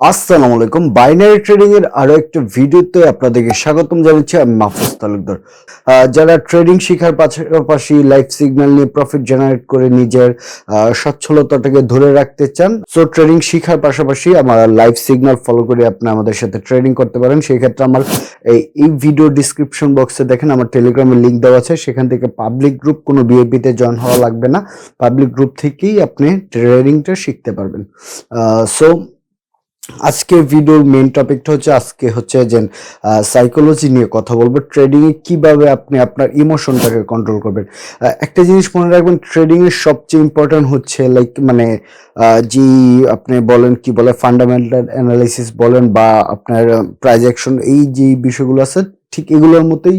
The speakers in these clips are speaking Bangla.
আসসালামু আলাইকুম। বাইনারি ট্রেডিং এর আরও একটা ভিডিওতে আপনাদেরকে স্বাগতম জানাচ্ছি। আমি মাহফুজ তালুকদার। যারা ট্রেডিং শেখার পাশাপাশি লাইফ সিগন্যাল নিয়ে প্রফিট জেনারেট করে নিজের সচ্ছলতাটাকে ধরে রাখতে চান সো ট্রেডিং শেখার পাশাপাশি আমার লাইফ সিগন্যাল ফলো করে আপনি আমাদের সাথে ট্রেডিং করতে পারেন। সেই ক্ষেত্রে আমার এই ভিডিও ডিসক্রিপশন বক্সে দেখেন, আমার টেলিগ্রামের লিঙ্ক দেওয়া আছে। সেখান থেকে পাবলিক গ্রুপ কোনো বিএপিতে জয়েন হওয়া লাগবে না। পাবলিক গ্রুপ থেকেই আপনি ট্রেডিংটা শিখতে পারবেন। সো আজকে ভিডিওর মেন টপিকটা হচ্ছে, আজকে হচ্ছে যে সাইকোলজি নিয়ে কথা বলব। ট্রেডিংয়ে কীভাবে আপনি আপনার ইমোশনটাকে কন্ট্রোল করবেন? একটা জিনিস মনে রাখবেন ট্রেডিং এর সবচেয়ে ইম্পর্টেন্ট হচ্ছে লাইক মানে যে আপনি বলেন, কি বলে ফান্ডামেন্টাল অ্যানালাইসিস বলেন বা আপনার প্রাইজ অ্যাকশন এই যে বিষয়গুলো আছে, ঠিক এগুলোর মতোই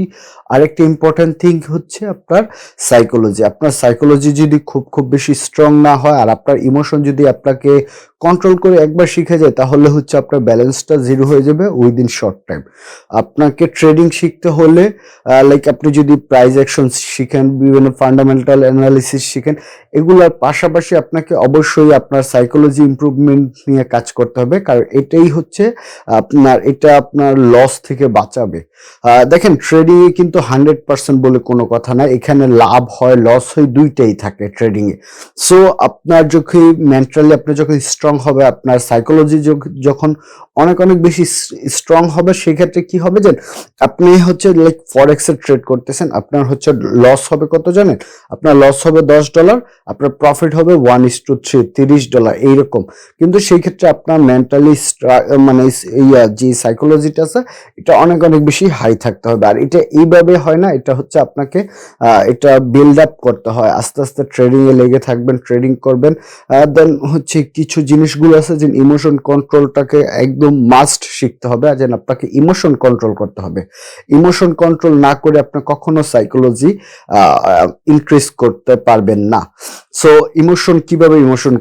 আরেকটা ইম্পর্টেন্ট থিং হচ্ছে আপনার সাইকোলজি আপনার সাইকোলজি যদি খুব খুব বেশি স্ট্রং না হয় আর আপনার ইমোশন যদি আপনাকে কন্ট্রোল করে একবার শিখে যায়, তাহলে হচ্ছে আপনার ব্যালেন্সটা জিরো হয়ে যাবে উইদিন শর্ট টাইম আপনাকে ট্রেডিং শিখতে হলে লাইক আপনি যদি প্রাইজ অ্যাকশন শিখেন, বিভিন্ন ফান্ডামেন্টাল অ্যানালিসিস শিখেন, এগুলোর পাশাপাশি আপনাকে অবশ্যই আপনার সাইকোলজি ইমপ্রুভমেন্ট নিয়ে কাজ করতে হবে, কারণ এটাই হচ্ছে আপনার, এটা আপনার লস থেকে বাঁচাবে। দেখেন ট্রেডিং এ কিন্তু হান্ড্রেড পার্সেন্ট বলে কোনো কথা না, এখানে লাভ হয় লস হয়, দুইটাই থাকে ট্রেডিং এ। সো আপনার যখন মেন্টালি আপনি যখন স্ট্রং হবে, আপনার সাইকোলজি যখন অনেক অনেক বেশি স্ট্রং হবে, সেক্ষেত্রে কি হবে যে, আপনি হচ্ছে লাইক ফরেক্স এর ট্রেড করতেছেন, আপনার হচ্ছে লস হবে কত জানেন? আপনার লস হবে দশ ডলার আপনার প্রফিট হবে ওয়ান ইস টু থ্রি তিরিশ ডলার এইরকম। কিন্তু সেই ক্ষেত্রে আপনার মেন্টালি মানে ইয়া, যে সাইকোলজিটা আছে, এটা অনেক অনেক বেশি হাই থাকতে হবে। আর এটা এইভাবে হয় না, এটা হচ্ছে আপনাকে এটা বিল্ড আপ করতে হয়, আস্তে আস্তে ট্রেডিং এ লেগে থাকবেন ট্রেডিং করবেন দেন হচ্ছে কিছু জিনিসগুলো আছে যে ইমোশন কন্ট্রোলটাকে একদম মাস্ট শিখতে হবে, আর যেন আপনাকে ইমোশন কন্ট্রোল করতে হবে। ইমোশন কন্ট্রোল না করে আপনি কখনো সাইকোলজি ইনক্রিজ করতে পারবেন না। সো ইমোশন কীভাবে ইমোশন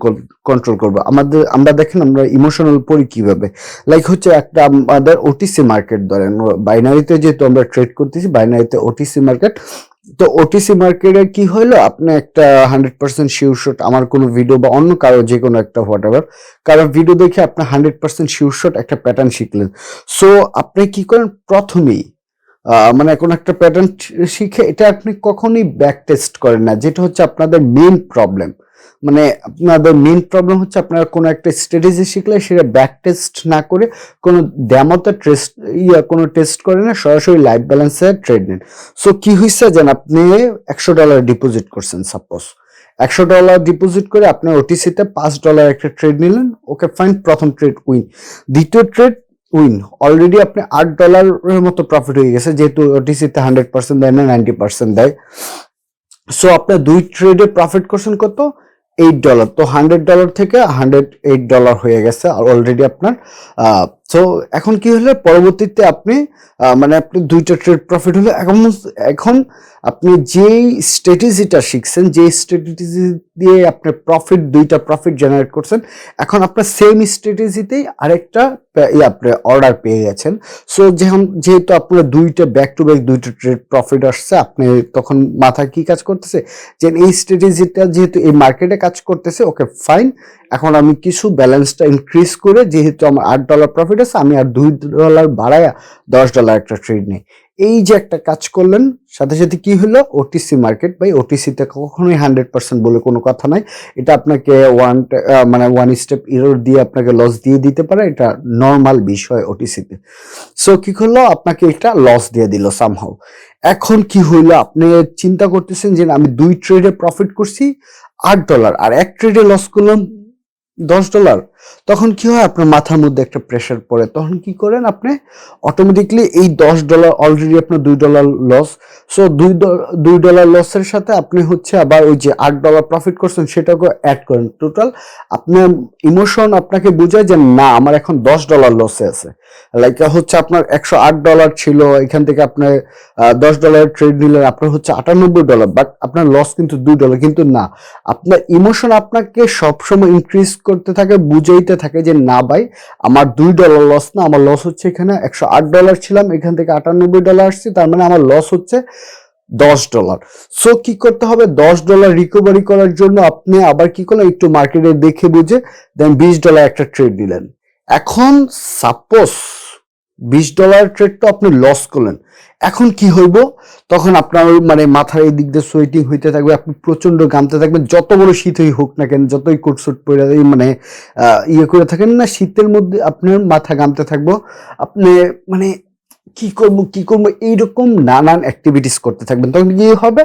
কন্ট্রোল করব। আমাদের, আমরা দেখেন আমরা ইমোশনাল পড়ি কীভাবে। লাইক হচ্ছে একটা আমাদের ওটিসি মার্কেট ধরেন, বাইনারিতে যেহেতু আমরা ট্রেড করতেছি, বাইনারিতে ওটিসি মার্কেট তো ওটিসি মার্কেটে কি হইল? আপনি একটা হান্ড্রেড পার্সেন্ট শিওর শট আমার কোনো ভিডিও বা অন্য কারও যে কোনো একটা হোয়াট এভার কারও ভিডিও দেখে আপনি হান্ড্রেড পার্সেন্ট শিওর শট একটা প্যাটার্ন শিখলেন। সো আপনি কি করেন? প্রথমেই মানে কোনো একটা প্যাটার্ন শিখে এটা আপনি কখনোই ব্যাক টেস্ট করেন না, যেটা হচ্ছে আপনাদের মেন প্রবলেম মানে আপনাদের মেইন প্রবলেম হচ্ছে আপনারা কোনো একটা স্ট্র্যাটেজি শিখলে সেটা ব্যাক টেস্ট না করে কোনো ড্যামোতে টেস্ট ইয়া, কোনো টেস্ট করে না, সরাসরি লাইফ ব্যালেন্সে ট্রেড নেন। সো কি হয়েছে যেন আপনি একশো ডলার ডিপোজিট করছেন সাপোজ একশো ডলার ডিপোজিট করে আপনি ওটিসিতে পাঁচ ডলার একটা ট্রেড নিলেন, ওকে ফাইন প্রথম ট্রেড উইন দ্বিতীয় ট্রেড উইন অলরেডি আপনি আট ডলারের মতো প্রফিট হয়ে গেছে, যেহেতু ওটিসিতে হান্ড্রেড পার্সেন্ট দেয় না নাইনটি পার্সেন্ট দেয়। সো আপনার দুই ট্রেডে প্রফিট করছেন কত? এইট ডলার তো হান্ড্রেড ডলার থেকে হান্ড্রেড এইট ডলার হয়ে গেছে আর অলরেডি আপনার সো এখন কি হলো? পরবর্তীতে আপনি মানে আপনি দুইটা ট্রেড প্রফিট হলো। এখন এখন আপনি যেই স্ট্র্যাটেজিটা শিখছেন যে স্ট্র্যাটেজি দিয়ে আপনি প্রফিট দুইটা প্রফিট জেনারেট করছেন, এখন আপনার সেম স্ট্র্যাটেজিতেই আরেকটা আপনি অর্ডার পেয়ে গেছেন। সো যেমন যেহেতু আপনার দুইটা ব্যাক টু ব্যাক দুইটা ট্রেড প্রফিট আসছে, আপনি তখন মাথায় কি কাজ করতেছে? যে এই স্ট্র্যাটেজিটা যেহেতু এই মার্কেটে কাজ করতেছে ওকে ফাইন এখন আমি কিছু ব্যালেন্সটা ইনক্রিজ করে, যেহেতু আমার আট ডলার প্রফিট আছে, আমি আর দুই ডলার বাড়ায়া দশ ডলার একটা ট্রেড নেই। এই যে একটা কাজ করলেন, সাথে সাথে কি হলো? ওটিসি মার্কেট বা ওটিসিতে কখনোই হান্ড্রেড পার্সেন্ট বলে কোনো কথা নাই। এটা আপনাকে ওয়ান মানে ওয়ান স্টেপ ইরোর দিয়ে আপনাকে লস দিয়ে দিতে পারে, এটা নর্মাল বিষয় ওটিসিতে সো কি করল? আপনাকে এটা লস দিয়ে দিল সামহাও এখন কি হইল? আপনি চিন্তা করতেছেন যে আমি দুই ট্রেডে প্রফিট করছি, আট ডলার আর এক ট্রেডে লস করলাম দশ ডলার। তখন কি হয়? আপনার মাথার মধ্যে একটা প্রেশার পড়ে। তখন কি করেন আপনি? অটোমেটিকলি এই দশ ডলার অলরেডি আপনার দুই ডলার লস সো দুই দুই ডলার লসের সাথে আপনি হচ্ছে আবার ওই যে আট ডলার প্রফিট করছেন সেটাকে অ্যাড করেন। টোটাল আপনার ইমোশন আপনাকে বোঝায় যে, না, আমার এখন দশ ডলার লসে আছে। লাইক হচ্ছে আপনার একশো আট ডলার ছিল, এখান থেকে আপনার দশ ডলার ট্রেড নিলেন, আপনার হচ্ছে আটানব্বই ডলার বাট আপনার লস কিন্তু দুই ডলার কিন্তু না। আপনার ইমোশন আপনাকে সবসময় ইনক্রিজ করতে থাকে বুঝাইতে থাকে যে না ভাই, আমার দুই ডলার লস না, আমার লস হচ্ছে এখানে একশো আট ডলার ছিলাম, এখান থেকে আটানব্বই ডলার আসছি, তার মানে আমার লস হচ্ছে দশ ডলার সো কি করতে হবে? দশ ডলার রিকভারি করার জন্য আপনি আবার কি করলেন? একটু মার্কেটে দেখে বুঝে দেন বিশ ডলার একটা ট্রেড দিলেন। এখন সাপোজ বিশ ডলার ট্রেড তো আপনি লস করলেন। এখন কি হইব? তখন আপনার মানে মাথার এই দিক দিয়ে সোয়েটিং হইতে থাকবে, আপনি প্রচণ্ড গামতে থাকবেন। যত বড় শীতই হোক না কেন, যতই কোটসুট পরে মানে ইয়ে করে থাকেন না, শীতের মধ্যে আপনার মাথা গামতে থাকব। আপনি মানে কি করব কি করব, এইরকম নানান অ্যাক্টিভিটিস করতে থাকবেন। তখন কি হবে?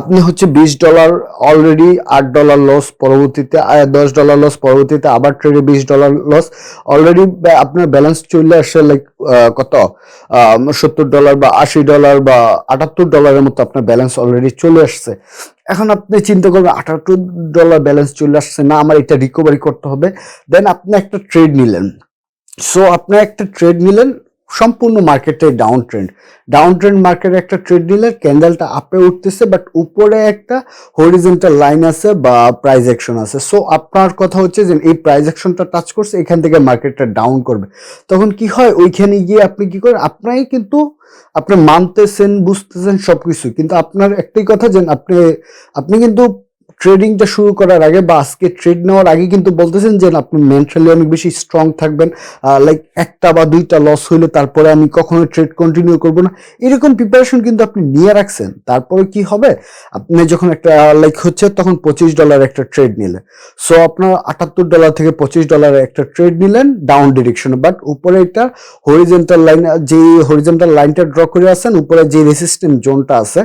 আপনি হচ্ছে বিশ ডলার অলরেডি আট ডলার লস পরবর্তীতে দশ ডলার লস পরবর্তীতে আবার ট্রেডে বিশ ডলার লস অলরেডি আপনার ব্যালেন্স চলে আসছে লাইক কত? সত্তর ডলার বা আশি ডলার বা আটাত্তর ডলারের মতো আপনার ব্যালেন্স অলরেডি চলে আসছে। এখন আপনি চিন্তা করবেন, আটাত্তর ডলার ব্যালেন্স চলে আসছে না, আমার এটা রিকভারি করতে হবে। দেন আপনি একটা ট্রেড নিলেন। সো আপনি একটা ট্রেড নিলেন সম্পূর্ণ মার্কেটে ডাউন ট্রেন্ড ডাউন ট্রেন্ড মার্কেটে একটা ট্রেড নিলে ক্যান্ডেলটা আপে উঠতেছে বাট উপরে একটা হরিজেন্টাল লাইন আছে বা প্রাইস অ্যাকশন আছে। সো আপনার কথা হচ্ছে যে এই প্রাইস অ্যাকশনটা টাচ করছে, এখান থেকে মার্কেটটা ডাউন করবে। তখন কি হয়? ওইখানে গিয়ে আপনি কি করেন? আপনারই কিন্তু, আপনি মানতেছেন, বুঝতেছেন সবকিছু। কিন্তু আপনার একটাই কথা যে আপনি আপনি কিন্তু ট্রেডিংটা শুরু করার আগে বা আজকে ট্রেড নেওয়ার আগে কিন্তু বলতেছেন যে আপনি মেন্টালি অনেক বেশি স্ট্রং থাকবেন। লাইক একটা বা দুইটা লস হইলে তারপরে আমি কখনো ট্রেড কন্টিনিউ করব না। এরকম প্রিপারেশন কিন্তু আপনি নিয়ে রাখছেন। তারপরে কি হবে? আপনি যখন একটা লাইক হচ্ছে, তখন পঁচিশ ডলার একটা ট্রেড নিলেন। সো আপনার আটাত্তর ডলার থেকে পঁচিশ ডলারের একটা ট্রেড নিলেন ডাউন ডিরেকশনে বাট উপরে একটা হরিজেন্টাল লাইন যে হরিজেন্টাল লাইনটা ড্র করে আছেন, উপরে যে রেসিস্ট্যান্ট জোনটা আছে।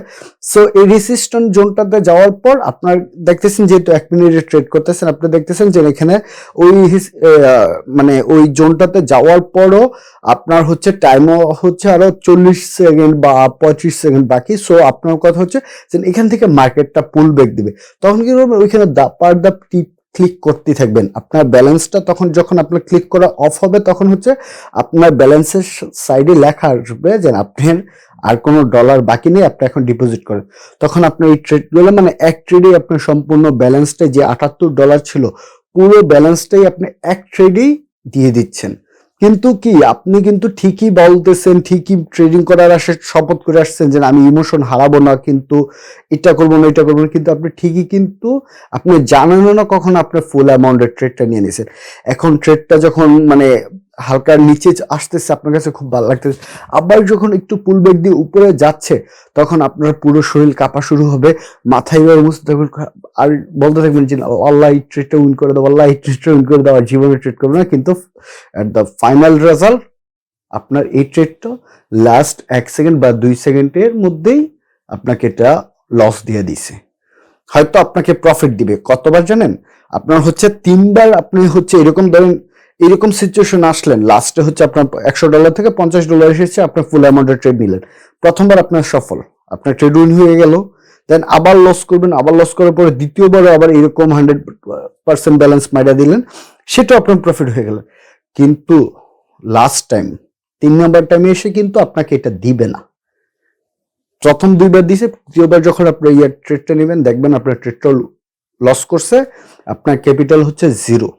সো এই রেসিস্ট্যান্ট জোনটাতে যাওয়ার পর আপনার দেখতেছেন যেহেতু এক মিনিটে ট্রেড করতেছেন, আপনি দেখতেছেন যে এখানে ওই মানে ওই জোনটাতে যাওয়ার পরও আপনার হচ্ছে টাইমও হচ্ছে আরও চল্লিশ সেকেন্ড বা পঁয়ত্রিশ সেকেন্ড বাকি। সো আপনার কথা হচ্ছে যে এখান থেকে মার্কেটটা পুল ব্যাক দিবে। তখন কি করবেন? ওইখানে দা পার দা টিপ ক্লিক করতে থাকবেন। আপনার ব্যালেন্সটা তখন যখন আপনার ক্লিক করা অফ হবে, তখন হচ্ছে আপনার ব্যালেন্সের সাইডে লেখা আসবে যে আপনার আর কোনো ডলার বাকি নেই, আপনি এখন ডিপোজিট করেন। তখন আপনার এই ট্রেডগুলো মানে এক ট্রেডে আপনার সম্পূর্ণ ব্যালেন্সটা যে আটাত্তর ডলার ছিল, পুরো ব্যালেন্সটাই আপনি এক ট্রেডেই দিয়ে দিচ্ছেন। কিন্তু কি, আপনি কিন্তু ঠিকই বলতেছেন, ঠিকই ট্রেডিং করার আসে শপথ করে আসছেন যে আমি ইমোশন হারাবো না, কিন্তু এটা করব না, এটা করব না, কিন্তু আপনি ঠিকই কিন্তু, আপনি জানেন না কখন আপনার ফুল অ্যামাউন্টের ট্রেডটা নিয়ে নিয়েছেন এখন ট্রেডটা যখন মানে হালকা নিচে আসতেছে আপনার কাছে খুব ভালো লাগতেছে। আবার যখন একটু পুল ব্যাক দিয়ে উপরে যাচ্ছে, তখন আপনার পুরো শরীর কাঁপা শুরু হবে, মাথায় বুঝতে থাকবেন আর বলতে থাকবেন যে আল্লাহ এই ট্রেডটা উইন করে দাও আল্লাহ এই ট্রেডটা উইন করে দাও আর জীবনে ট্রেড করব না, কিন্তু অ্যাট দ্য ফাইনাল রেজাল্ট আপনার এই ট্রেডটা লাস্ট এক সেকেন্ড বা দুই সেকেন্ডের মধ্যেই আপনাকে এটা লস দিয়ে দিছে। হয়তো আপনাকে প্রফিট দিবে। কতবার জানেন? আপনার হচ্ছে তিনবার আপনি হচ্ছে এরকম ধরেন এরকম সিচুয়েশন আসলেন লাস্টে হচ্ছে আপনার একশো ডলার থেকে পঞ্চাশ ডলার এসেছে আপনার ফুল অ্যামাউন্টের ট্রেড নিলেন। প্রথমবার আপনার সফল, আপনার ট্রেড উইন হয়ে গেল দেন আবার লস করবেন, আবার লস করার পরে দ্বিতীয়বারও আবার এরকম হান্ড্রেড পার্সেন্ট ব্যালেন্স মাইরা দিলেন, সেটাও আপনার প্রফিট হয়ে গেল। কিন্তু লাস্ট টাইম তিন নম্বর টাইমে এসে কিন্তু আপনাকে এটা দিবে না। প্রথম দুইবার দিছে, তৃতীয়বার যখন আপনি ইয়ার ট্রেডটা নেবেন, দেখবেন আপনার ট্রেডটা লস করছে, আপনার ক্যাপিটাল হচ্ছে জিরো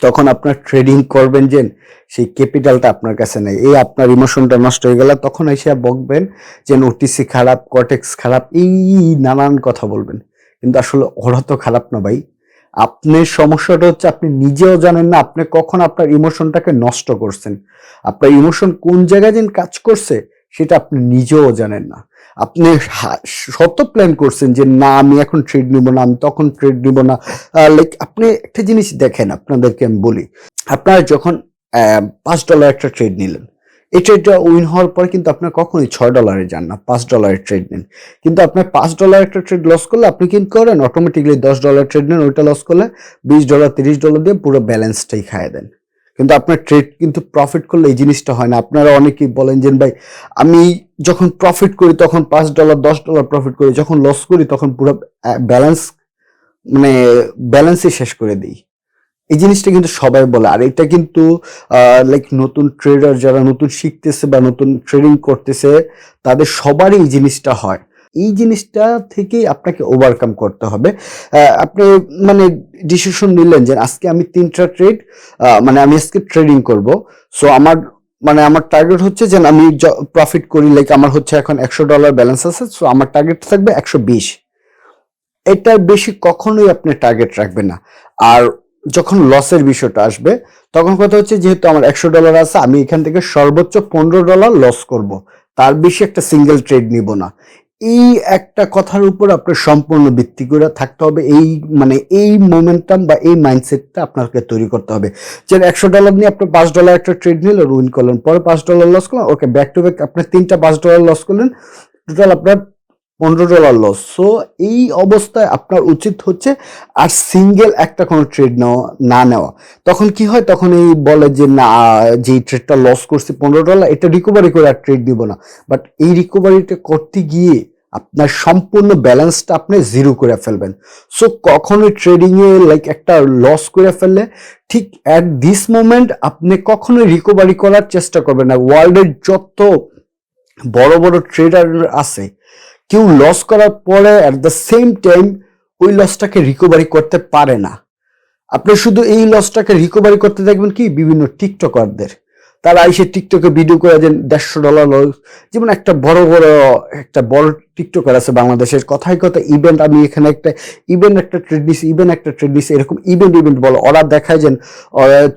তখন আপনার ট্রেডিং করবেন যে সেই ক্যাপিটালটা আপনার কাছে নেই। এই আপনার ইমোশনটা নষ্ট হয়ে গেল। তখন এসে বকবেন যে ওটিসি খারাপ কটেক্স খারাপ, এই নানান কথা বলবেন। কিন্তু আসলে ওরা তো খারাপ না ভাই। আপনার সমস্যাটা হচ্ছে আপনি নিজেও জানেন না, আপনি কখন আপনার ইমোশনটাকে নষ্ট করছেন। আপনার ইমোশন কোন জায়গায় যেন কাজ করছে, সেটা আপনি নিজেও জানেন না। আপনি শত প্ল্যান করছেন যে, না, আমি এখন ট্রেড নিব না, আমি তখন ট্রেড নিব না। লাইক আপনি একটা জিনিস দেখেন, আপনাদেরকে আমি বলি। আপনারা যখন পাঁচ ডলার একটা ট্রেড নিলেন, এই ট্রেডটা উইন হওয়ার পর কিন্তু আপনার কখনোই ছয় ডলারে যান না, পাঁচ ডলারের ট্রেড নেন। কিন্তু আপনার পাঁচ ডলার একটা ট্রেড লস করলে আপনি কিন্তু করেন? অটোমেটিকলি দশ ডলার ট্রেড নেন, ওইটা লস করলে বিশ ডলার তিরিশ ডলার দিয়ে পুরো ব্যালেন্সটাই খাইয়ে দেন। কিন্তু আপনার ট্রেড কিন্তু প্রফিট করলে এই জিনিসটা হয় না। আপনারা অনেকেই বলেন যে, ভাই, আমি যখন প্রফিট করি তখন পাঁচ ডলার দশ ডলার প্রফিট করি, যখন লস করি তখন পুরো ব্যালেন্স মানে ব্যালেন্সই শেষ করে দিই। এই জিনিসটা কিন্তু সবাই বলে। আর এটা কিন্তু লাইক নতুন ট্রেডার যারা নতুন শিখতেছে বা নতুন ট্রেডিং করতেছে, তাদের সবারই এই জিনিসটা হয়। এই জিনিসটা থেকেই আপনাকে ওভারকাম করতে হবে। আপনি মানে ডিসিশন নিলেন যে আজকে আমি তিনটা ট্রেড মানে আমি আজকে ট্রেডিং করব। সো আমার মানে আমার টার্গেট হচ্ছে যে আমি প্রফিট করি লাইক আমার হচ্ছে এখন একশো ডলার ব্যালেন্স আছে সো আমার টার্গেট থাকবে একশো বিশ। এটার বেশি কখনোই আপনি টার্গেট রাখবেন না। আর যখন লসের বিষয়টা আসবে, তখন কথা হচ্ছে যেহেতু আমার একশো ডলার আছে, আমি এখান থেকে সর্বোচ্চ পনেরো ডলার লস করব। তার বেশি একটা সিঙ্গেল ট্রেড নিব না। এই একটা কথার উপর আপনার সম্পূর্ণ ভিত্তি করে থাকতে হবে। এই মানে এই মোমেন্টাম বা এই মাইন্ডসেটটা আপনাকে তৈরি করতে হবে। যে একশো ডলার নিয়ে আপনি পাঁচ ডলার একটা ট্রেড নিলেন উইন করলেন। পরে পাঁচ ডলার লস করলেন ওকে ব্যাক টু ব্যাক আপনি তিনটা পাঁচ ডলার লস করলেন টোটাল আপনার পনেরো ডলার লস সো এই অবস্থায় আপনার উচিত হচ্ছে আর সিঙ্গেল একটা কোনো ট্রেড নেওয়া, না নেওয়া। তখন কি হয়? তখন এই বলে যে, না যে ট্রেডটা লস করছি পনেরো ডলার এটা রিকভারি করে আর ট্রেড দিব না। বাট এই রিকভারিটা করতে গিয়ে আপনার সম্পূর্ণ ব্যালেন্সটা আপনি জিরো করে ফেলবেন। সো কখনোই ট্রেডিংয়ে লাইক একটা লস করে ফেললে, ঠিক অ্যাট দিস মোমেন্ট আপনি কখনোই রিকভারি করার চেষ্টা করবেন না। ওয়ার্ল্ডের যত বড় বড় ট্রেডার আছে, কেউ লস করার পরে অ্যাট দ্য সেম টাইম ওই লসটাকে রিকভারি করতে পারে না। আপনি শুধু এই লসটাকে রিকভারি করতে দেখবেন কি? বিভিন্ন টিকটকারদের তারা এসে টিকটকে ভিডিও করে দেন দেড়শো ডলার যেমন একটা বড় বড় একটা বড় টিকটকার আছে বাংলাদেশের। কথায় কথা ইভেন্ট আমি এখানে একটা ইভেন্ট একটা ট্রেড দিস ইভেন্ট একটা ট্রেড দিস এরকম ইভেন্ট ইভেন্ট বলো। ওরা দেখায় যেন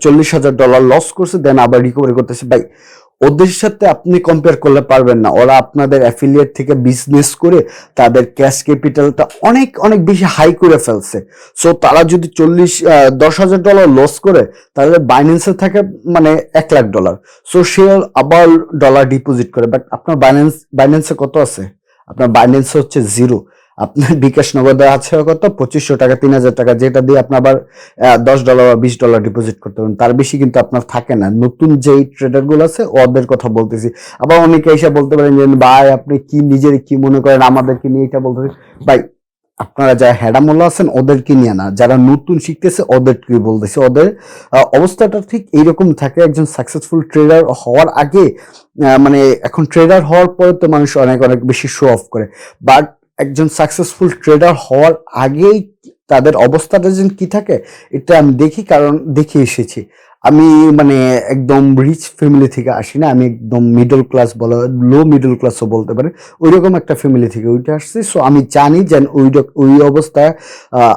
চল্লিশ হাজার ডলার লস করছে দেন আবার রিকভারি করতেছে। ভাই ওদের সাথে আপনি কম্পেয়ার করলে পারবেন না। ওরা আপনাদের অ্যাফিলিয়েট থেকে বিজনেস করে তাদের ক্যাশ ক্যাপিটালটা অনেক অনেক বেশি হাই করে ফেলছে। সো তারা যদি চল্লিশ দশ হাজার ডলার লস করে, তাহলে বাইন্যান্সে থাকে মানে এক লাখ ডলার সো সে আবার ডলার ডিপোজিট করে। বাট আপনার বাইন্যান্স বাইন্যান্সে কত আছে? আপনার বাইন্যান্সে হচ্ছে জিরো আপনার বিকাশ নগদে আছে কত? পঁচিশশো টাকা, তিন হাজার টাকা, যেটা দিয়ে আপনি আবার দশ ডলার বা বিশ ডলার ডিপোজিট করতে পারেন তার বেশি কিন্তু আপনার থাকে না। নতুন যেই ট্রেডারগুলো আছে, ওদের কথা বলতেছি। আবার অনেকে এসে বলতে পারেন যে, ভাই, আপনি কি নিজের কি মনে করেন? আমাদেরকে নিয়ে এটা বলতে ভাই, আপনারা যারা হ্যাডামোলা আছেন, ওদেরকে নিয়ে না। যারা নতুন শিখতেছে ওদেরকে বলতেছে। ওদের অবস্থাটা ঠিক এইরকম থাকে, একজন সাকসেসফুল ট্রেডার হওয়ার আগে মানে এখন ট্রেডার হওয়ার পরে তো মানুষ অনেক অনেক বেশি শো অফ করে। বাট একজন সাকসেসফুল ট্রেডার হওয়ার আগেই তাদের অবস্থাটা যেন কি থাকে, এটা আমি দেখি, কারণ দেখে এসেছি। আমি মানে একদম রিচ ফ্যামিলি থেকে আসি না, আমি একদম মিডল ক্লাস বলো লো মিডল ক্লাসও বলতে পারে ওই রকম একটা ফ্যামিলি থেকে উঠে আসছি। সো আমি জানি যে ওই ওই অবস্থায়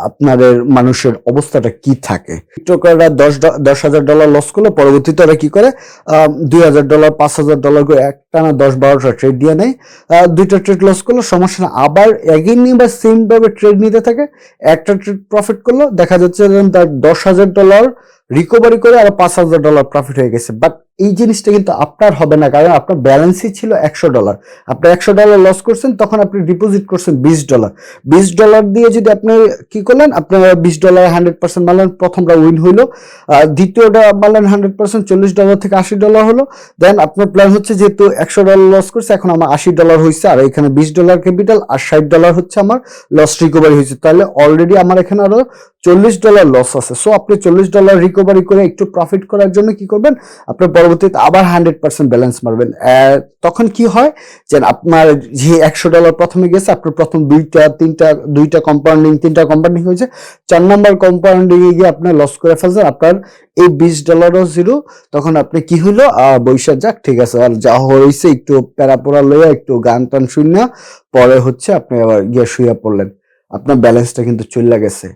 আপনাদের মানুষের অবস্থাটা কি থাকে। টিকটকাররা দশ দশ হাজার ডলার লস করলে, পরবর্তীতে ওরা কী করে? দুই হাজার ডলার পাঁচ হাজার ডলার করে একটা না দশ বারোটা ট্রেড দিয়ে নেয়। দুইটা ট্রেড লস করল, সমস্যা না। আবার এগেইন বা সেম ভাবে ট্রেড নিতে থাকে। একটা ট্রেড প্রফিট করল, দেখা যাচ্ছে তার দশ হাজার ডলার রিকভারি করে আরও পাঁচ হাজার ডলার প্রফিট হয়ে গেছে। বাট এই জিনিসটা কিন্তু আপনার হবে না, কারণ আপনার ব্যালেন্সই ছিল একশো ডলার আপনি একশো ডলার লস করছেন, তখন আপনি ডিপোজিট করছেন বিশ ডলার বিশ ডলার দিয়ে যদি আপনি কি করলেন, আপনার বিশ ডলার হান্ড্রেড পার্সেন্ট মারলেন, প্রথমটা উইন হইল। দ্বিতীয়টা মারলেন হান্ড্রেড পার্সেন্ট চল্লিশ ডলার থেকে আশি ডলার হলো। দেন আপনার প্ল্যান হচ্ছে যেহেতু একশো ডলার লস করছে, এখন আমার আশি ডলার হয়েছে আর এখানে বিশ ডলার ক্যাপিটাল আর ষাট ডলার হচ্ছে আমার লস রিকভারি হয়েছে তাহলে অলরেডি আমার এখানে আরও চল্লিশ ডলার লস আছে। সো আপনি চল্লিশ ডলার রিকভারি করে একটু প্রফিট করার জন্য কি করবেন? আপনার পরবর্তীতে আবার হান্ড্রেড পার্সেন্ট ব্যালেন্স মারবেন। তখন কি হয়? যে আপনার যে একশো ডলার প্রথমে গেছে, আপনার প্রথম দুইটা, তিনটা, দুইটা কম্পাউন্ডিং তিনটা কম্পাউন্ডিং হয়েছে। চার নম্বর কম্পাউন্ডিং এ গিয়ে আপনার লস করে ফেলছেন। আপনার এই বিশ ডলারও জিরো তখন আপনি কি হইল? বৈশাখ যাক, ঠিক আছে। আর যা হয়েছে, একটু প্যারাপোড়া লইয়া, একটু গান টান শূন্য পরে হচ্ছে আপনি আবার গিয়ে শুয়ে পড়লেন। আপনার ব্যালেন্সটা কিন্তু চলে গেছে।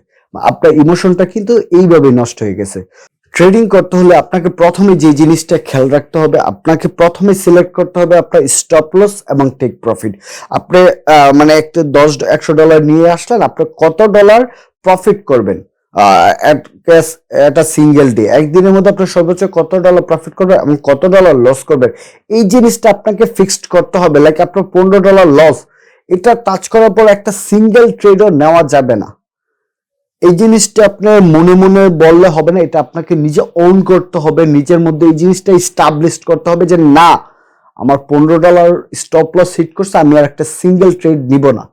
আপনার ইমোশনটা কিন্তু এইভাবে নষ্ট হয়ে গেছে। ট্রেডিং করতে হলে আপনাকে প্রথমে যে জিনিসটা খেয়াল রাখতে হবে, আপনাকে প্রথমে সিলেক্ট করতে হবে আপনার স্টপ লস এবং টেক প্রফিট আপনি মানে একটা দশ, একশো ডলার নিয়ে আসলেন, আপনি কত ডলার প্রফিট করবেন? একটা সিঙ্গেল ডে একদিনের মধ্যে আপনার সর্বোচ্চ কত ডলার প্রফিট করবেন এবং কত ডলার লস করবেন? এই জিনিসটা আপনাকে ফিক্সড করতে হবে। লাইক আপনার পনেরো ডলার লস এটা টাচ করার পর একটা সিঙ্গেল ট্রেডও নেওয়া যাবে না। এই জিনিসটা আপনার মনে মনে বললে হবে না, এটা আপনাকে নিজে অন করতে হবে, নিজের মধ্যে এই জিনিসটা স্টাবলিশ করতে হবে যে না, আমার পনেরো ডলার স্টপ লস হিট করছে, আমি আর একটা সিঙ্গেল ট্রেড নিব না।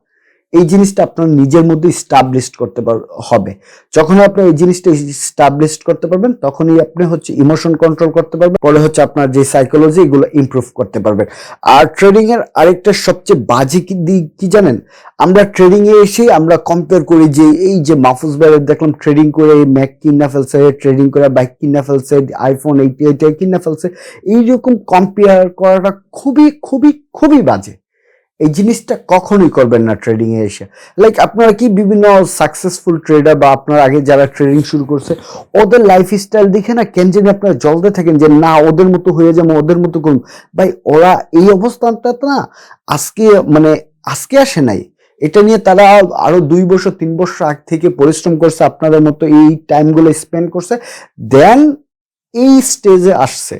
এই জিনিসটা আপনার নিজের মধ্যে স্টাবলিশ করতে হবে। যখন আপনি এই জিনিসটা স্টাবলিশ করতে পারবেন, তখনই আপনি হচ্ছে ইমোশন কন্ট্রোল করতে পারবেন, পরে হচ্ছে আপনার যে সাইকোলজি এগুলো ইমপ্রুভ করতে পারবেন। আর ট্রেডিং এর আরেকটা সবচেয়ে বাজে দিক কি জানেন? আমরা ট্রেডিং এ এসে আমরা কম্পেয়ার করি যে এই যে মাহফুজ ভাইয়ের দেখলাম ট্রেডিং করে ম্যাক কিনা ফেলছে ট্রেডিং করে বাইক কিনা ফেলছে আইফোন এইটি এইটা কিনা ফেলছে, এইরকম কম্পেয়ার করাটা খুবই খুবই খুবই বাজে। এই জিনিসটা কখনোই করবেন না ট্রেডিং এ এসে। লাইক আপনারা কি বিভিন্ন সাকসেসফুল ট্রেডার বা আপনার আগে যারা ট্রেডিং শুরু করছে, ওদের লাইফ স্টাইল দেখে না কেন জানি আপনারা জলতে থাকেন যে, না, ওদের মতো হয়ে যাব, ওদের মতো করুন ভাই, ওরা এই অবস্থানটা না আজকে মানে আজকে আসে নাই। এটা নিয়ে তারা আরও দুই বছর, তিন বছর আগ থেকে পরিশ্রম করছে, আপনাদের মতো এই টাইমগুলো স্পেন্ড করছে। দেন এই স্টেজে আসছে।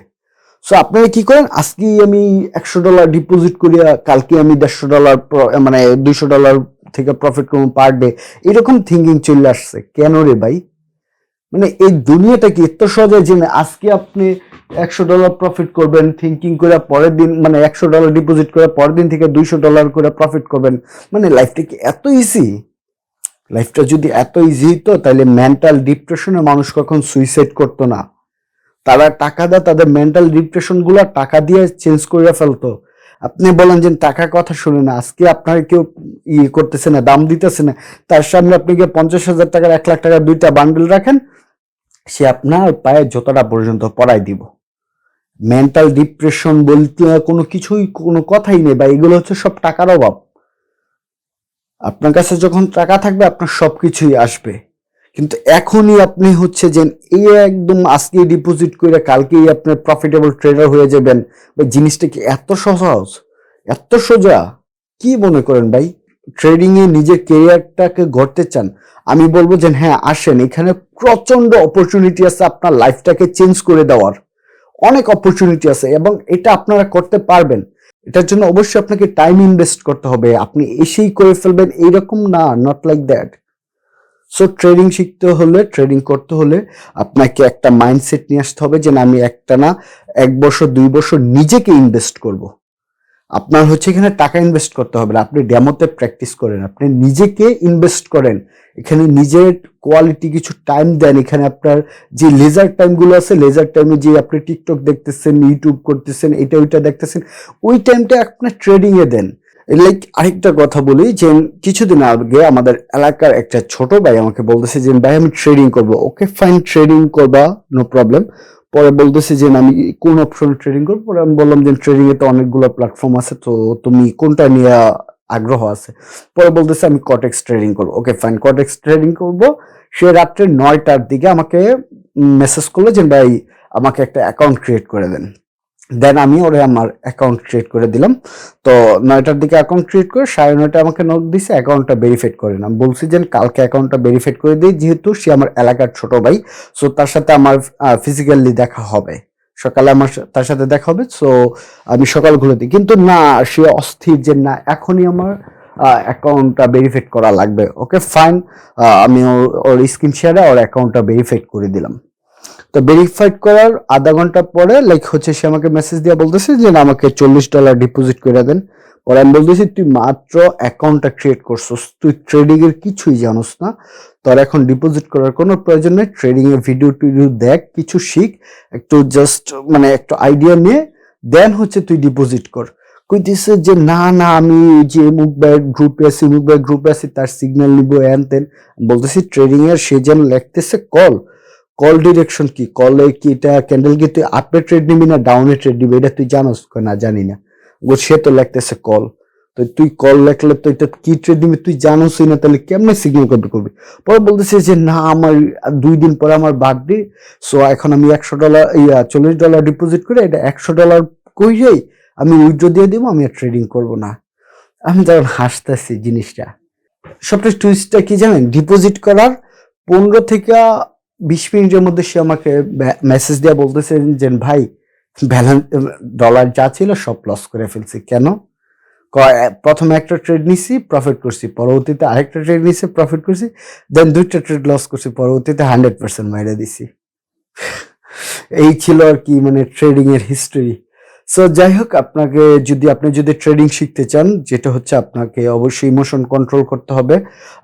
সো আপনারা কি করেন? আজকে আমি একশো ডলার ডিপোজিট করিয়া কালকে আমি দেড়শো ডলার মানে দুইশো ডলার থেকে প্রফিট করব পার ডে এরকম থিঙ্কিং চলে আসছে। কেন রে ভাই? মানে এই দুনিয়াটা কি এত সহজে যে আজকে আপনি একশো ডলার প্রফিট করবেন থিঙ্কিং করে পরের দিন মানে একশো ডলার ডিপোজিট করে পরের দিন থেকে দুইশো ডলার করে প্রফিট করবেন। মানে লাইফটা কি এত ইজি লাইফটা যদি এত ইজি হতো তাহলে মেন্টাল ডিপ্রেশনে মানুষ কখন সুইসাইড করতো না? তারা টাকা দেয়, তাদের মেন্টাল ডিপ্রেশনগুলো টাকা দিয়ে চেঞ্জ করে ফেলতো। আপনি বলেন যে টাকার কথা শুনে না, আজকে আপনার কেউ ইয়ে করতেছে না, দাম দিতেছে না, তার সামনে আপনি গিয়ে পঞ্চাশ হাজার টাকার, এক লাখ টাকার দুইটা বান্ডেল রাখেন, সে আপনার পায়ে যতটা পর্যন্ত পড়াই দিব। মেন্টাল ডিপ্রেশন বলতে কোনো কিছুই, কোনো কথাই নেই বা এগুলো হচ্ছে সব টাকার অভাব। আপনার কাছে যখন টাকা থাকবে, আপনার সব কিছুই আসবে। কিন্তু এখনই আপনি হচ্ছে যে এই একদম আজকে ডিপোজিট করে কালকেই আপনার প্রফিটেবল ট্রেডার হয়ে যাবেন। বা জিনিসটা কি এত সহজ? এত সোজা? কি মনে করেন ভাই? ট্রেডিং এ নিজের কেরিয়ারটাকে গড়তে চান? আমি বলব যে হ্যাঁ আসেন, এখানে প্রচণ্ড অপরচুনিটি আছে আপনার লাইফটাকে চেঞ্জ করে দেওয়ার। অনেক অপরচুনিটি আছে এবং এটা আপনারা করতে পারবেন। এটার জন্য অবশ্যই আপনাকে টাইম ইনভেস্ট করতে হবে। আপনি এসেই করে ফেলবেন। এইরকম না not like that so trading শিখতে হলে ট্রেডিং করতে হলে আপনাকে একটা মাইন্ডসেট নিয়ে আসতে হবে যে না, আমি একটা না, এক বছর, দুই বছর নিজেকে ইনভেস্ট করব। আপনার হচ্ছে এখানে টাকা ইনভেস্ট করতে হবে না। আপনি ডেমোতে প্র্যাকটিস করেন, আপনি নিজেকে ইনভেস্ট করেন। এখানে নিজের কোয়ালিটি কিছু টাইম দেন। এখানে আপনার যে লেজার টাইমগুলো আছে লেজার টাইমে যে আপনি টিকটক দেখতেছেন ইউটিউব করতেছেন, এটা, ওইটা দেখতেছেন, ওই টাইমটা আপনার ট্রেডিংয়ে দেন। লাইক আরেকটা কথা বলি যে কিছুদিন আগে আমাদের এলাকার একটা ছোট ভাই আমাকে বলতেছে যে, ভাই, আমি ট্রেডিং করব। ওকে ফাইন ট্রেডিং করবা নো প্রবলেম পরে বলতেছে যে, আমি কোন অপশনে ট্রেডিং করব? পরে আমি বললাম যে ট্রেডিং এ তো অনেকগুলো প্ল্যাটফর্ম আছে, তো তুমি কোনটা নিয়ে আগ্রহ আছে? পরে বলতেছে, আমি কটেক্স ট্রেডিং করব। ওকে ফাইন কটেক্স ট্রেডিং করব। সে রাত্রে নয়টার দিকে আমাকে মেসেজ করল যে, ভাই, আমাকে একটা অ্যাকাউন্ট ক্রিয়েট করে দেন। দেন আমি ওরে আমার অ্যাকাউন্ট ক্রিয়েট করে দিলাম। তো নয়টার দিকে অ্যাকাউন্ট ক্রিয়েট করে সাড়ে নয়টা আমাকে নোট দিছে অ্যাকাউন্টটা ভেরিফাইড করে না বলছি যে কালকে অ্যাকাউন্টটা ভেরিফাইড করে দিই, যেহেতু সে আমার এলাকার ছোট ভাই সো তার সাথে আমার ফিজিক্যালি দেখা হবে। সকালে আমার তার সাথে দেখা হবে সো আমি সকাল খুলে দিই। কিন্তু না, সে অস্থির যে না, এখনই আমার অ্যাকাউন্টটা ভেরিফাইড করা লাগবে। ওকে ফাইন আমি ওর স্ক্রিন শেয়ারে ওর অ্যাকাউন্টটা ভেরিফাইড করে দিলাম। তো ভেরিফাইড করার আধা ঘণ্টা পরে লাইক হচ্ছে সে আমাকে মেসেজ দিয়ে বলতেছে যে আমাকে চল্লিশ ডলার ডিপোজিট করে দেন। পরে আমি বলতেছি, তুই মাত্র অ্যাকাউন্টটা ক্রিয়েট করছস। তুই ট্রেডিং এর কিছুই জানোস না। তোর এখন ডিপোজিট করার কোনো প্রয়োজন নেই। ট্রেডিং এর ভিডিও টিডিও দেখ, কিছু শিখ, একটু জাস্ট মানে একটু আইডিয়া নিয়ে দেন হচ্ছে তুই ডিপোজিট কর। কইতেছে যে, না না, আমি যে মুখ ব্যাগ গ্রুপে আছি, মুখ ব্যাগ গ্রুপে আছি, তার সিগন্যাল নিবো, এন, তেন। বলতেছি ট্রেডিং এর সে যেন লেখতেছে কল কল ডিরেকশন কি? কলে কি এটা ক্যান্ডেল কি তুই আপে ট্রেড নিবি না ডাউনে ট্রেড নিবি? এটা তুই জানোস না জানি না। ও সে তো লেখতেছে কল তো তুই কল লেখলে তো এটা কি ট্রেড নিবি তুই জানোসই না, তাহলে কেমনে সিগন্যাল করবি করবি? পরে বলতেছে যে, না, আমার দুই দিন পরে আমার বার্থডে সো এখন আমি একশো ডলার ইয়া চল্লিশ ডলার ডিপোজিট করে এটা একশো ডলার কইরেই আমি উইথড্র দিয়ে দিব, আমি আর ট্রেডিং করব না। আমি তখন হাসতেছি জিনিসটা। সবটা টুইস্টটা কি জানেন? ডিপোজিট করার পনেরো থেকে বিশ মিনিটের মধ্যে সে আমাকে মেসেজ দিয়ে বলতেছেন যে, ভাই ব্যালেন্স ডলার যা ছিল সব লস করে ফেলছি। কেন? প্রথমে একটা ট্রেড নিছি প্রফিট করছি। পরবর্তীতে আরেকটা ট্রেড নিছি প্রফিট করছি। দেন দুইটা ট্রেড লস করছি, পরবর্তীতে হান্ড্রেড পার্সেন্ট মাইরে দিছি। এই ছিল আর কি মানে ট্রেডিং এর হিস্টোরি সো যাই হোক আপনাকে যদি, আপনি যদি ট্রেডিং শিখতে চান, যেটা হচ্ছে আপনাকে অবশ্যই ইমোশন কন্ট্রোল করতে হবে।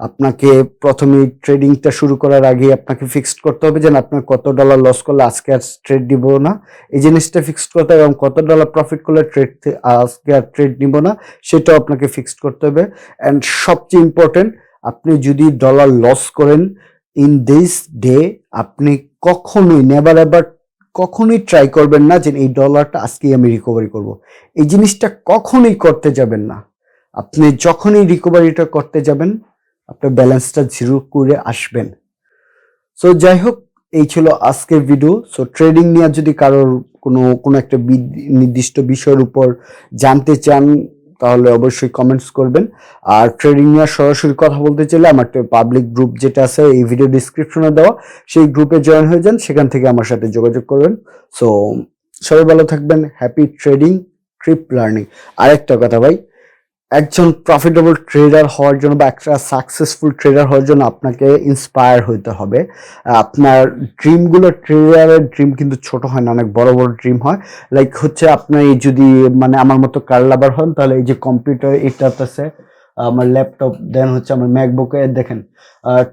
আপনাকে প্রথমে ট্রেডিংটা শুরু করার আগে আপনাকে ফিক্সড করতে হবে যেন আপনার কত ডলার লস করলে আজকে আর ট্রেড দিব না। এই জিনিসটা ফিক্সড করতে হবে এবং কত ডলার প্রফিট করলে ট্রেড আজকে আর ট্রেড নিব না, সেটাও আপনাকে ফিক্সড করতে হবে। অ্যান্ড সবচেয়ে ইম্পর্টেন্ট আপনি যদি ডলার লস করেন ইন দিস ডে আপনি কখনোই নেভার এভার কখনোই ট্রাই করবেন না যে এই ডলারটা আজকেই আমি রিকভারি করব। এই জিনিসটা কখনোই করতে যাবেন না। আপনি যখনই রিকভারিটা করতে যাবেন, আপনার ব্যালেন্সটা জিরো করে আসবেন। সো যাই হোক, এই ছিল আজকের ভিডিও সো ট্রেডিং নিয়ে যদি কারোর কোনো কোনো একটা নির্দিষ্ট বিষয়ের উপর জানতে চান তাহলে অবশ্যই কমেন্টস করবেন। আর ট্রেডিং নিয়ে সরাসরি কথা বলতে চাইলে আমার তো পাবলিক গ্রুপ যেটা আছে, এই ভিডিও ডিসক্রিপশনে দেওয়া, সেই গ্রুপে জয়েন হয়ে যান, সেখান থেকে আমার সাথে যোগাযোগ করবেন। সো সবাই ভালো থাকবেন হ্যাপি ট্রেডিং ট্রিপ লার্নিং আরেকটা কথা ভাই একজন প্রফিটেবল ট্রেডার হওয়ার জন্য বা একটা সাকসেসফুল ট্রেডার হওয়ার জন্য আপনাকে ইন্সপায়ার হইতে হবে। আপনার ড্রিমগুলো ট্রেডারের ড্রিম কিন্তু ছোট হয় না, অনেক বড় বড় ড্রিম হয়। লাইক হচ্ছে আপনি যদি মানে আমার মতো কার লাভার হন, তাহলে এই যে কম্পিউটার এটাতে আমার ল্যাপটপ দেন হচ্ছে আমার ম্যাকবুকে দেখেন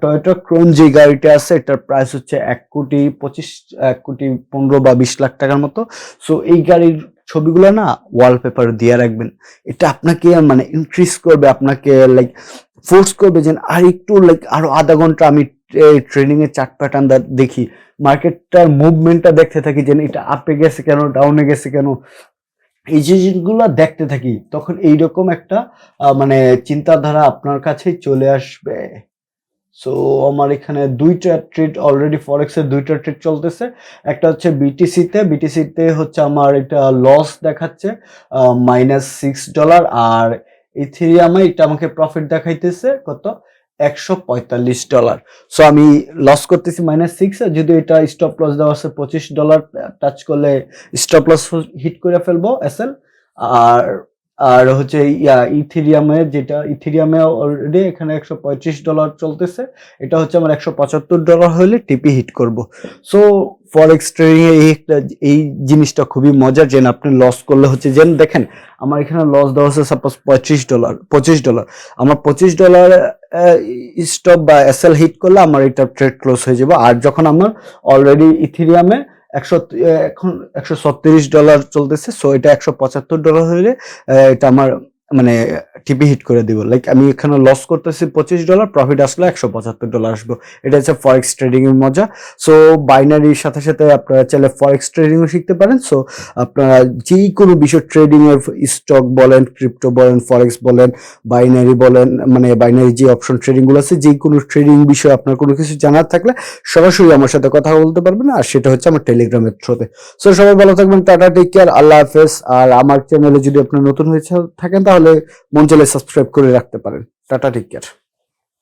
টয়োটা ক্রোন যে গাড়িটা আছে, এটার প্রাইস হচ্ছে এক কোটি পঁচিশ, এক কোটি পনেরো বা বিশ লাখ টাকার মতো। সো এই গাড়ির ছবিগুলো না ওয়ালপেপার দিয়ে রাখবেন। এটা আপনাকে মানে ইনক্রিজ করবে, আপনাকে লাইক ফোর্স করবে যে আর একটু লাইক আরও আধা ঘণ্টা আমি ট্রেনিং এর চার্ট প্যাটার্ন দেখি। মার্কেটটার মুভমেন্টটা দেখতে থাকি যে এটা আপে গেছে কেন ডাউনে গেছে কেন। এই জিনিসগুলো দেখতে থাকি, তখন এইরকম একটা মানে চিন্তাধারা আপনার কাছে চলে আসবে। সো আমার এখানে দুইটা ট্রেড অলরেডি ফরেক্স দুইটা ট্রেড চলতেছে। একটা হচ্ছে বিটিসিতে বিটিসিতে হচ্ছে আমার একটা লস দেখাচ্ছে মাইনাস সিক্স ডলার আর ইথেরিয়ামে এটা আমাকে প্রফিট দেখাইতেছে কত? একশো পঁয়তাল্লিশ ডলার সো আমি লস করতেছি মাইনাস সিক্স যদি এটা স্টপ লস দেওয়া আছে পঁচিশ ডলার টাচ করলে স্টপ লস হিট করে ফেলব এসএল আর আর হচ্ছে ইথেরিয়ামে যেটা ইথেরিয়ামে অলরেডি এখানে একশো পঁয়ত্রিশ ডলার চলতেছে। এটা হচ্ছে আমার একশো পঁচাত্তর ডলার হলে টিপি হিট করব। সো ফরেক্স ট্রেডিং এ এই এই জিনিসটা খুবই মজার, যেন আপনি লস করলে হচ্ছে, যেন দেখেন, আমার এখানে লস দেওয়া হচ্ছে সাপোজ পঁয়ত্রিশ ডলার পঁচিশ ডলার আমার পঁচিশ ডলার স্টপ বা এসএল হিট করলে আমার এটা ট্রেড ক্লোজ হয়ে যাবে। আর যখন আমার অলরেডি ইথেরিয়ামে একশো এখন একশো ছত্রিশ ডলার চলতেছে সো এটা একশো পঁচাত্তর ডলার হলে এটা আমার মানে টিপি হিট করে দিব। লাইক আমি এখানে লস করতেছি পঁচিশ ডলার প্রফিট আসলে একশো পঁচাত্তর ডলার আসব। এটা হচ্ছে ফরেক্স ট্রেডিং এর মজা। সো বাইনারির সাথে সাথে আপনারা চাইলে ফরেক্স ট্রেডিংও শিখতে পারেন। সো আপনারা যেই কোনো বিষয় ট্রেডিং এর স্টক বলেন ক্রিপ্টো বলেন ফরেক্স বলেন বাইনারি বলেন মানে বাইনারি যে অপশন ট্রেডিংগুলো আছে যে কোনো ট্রেডিং বিষয়ে আপনার কোনো কিছু জানার থাকলে সরাসরি আমার সাথে কথা বলতে পারবেন। আর সেটা হচ্ছে আমার টেলিগ্রামের থ্রুতে সো সবাই ভালো থাকবেন, টাটা টেক কেয়ার আল্লাহ হাফেজ। আর আমার চ্যানেলে যদি আপনি নতুন হয়ে থাকেন, তাহলে মন চাইলে সাবস্ক্রাইব করে রাখতে পারেন। Tata take care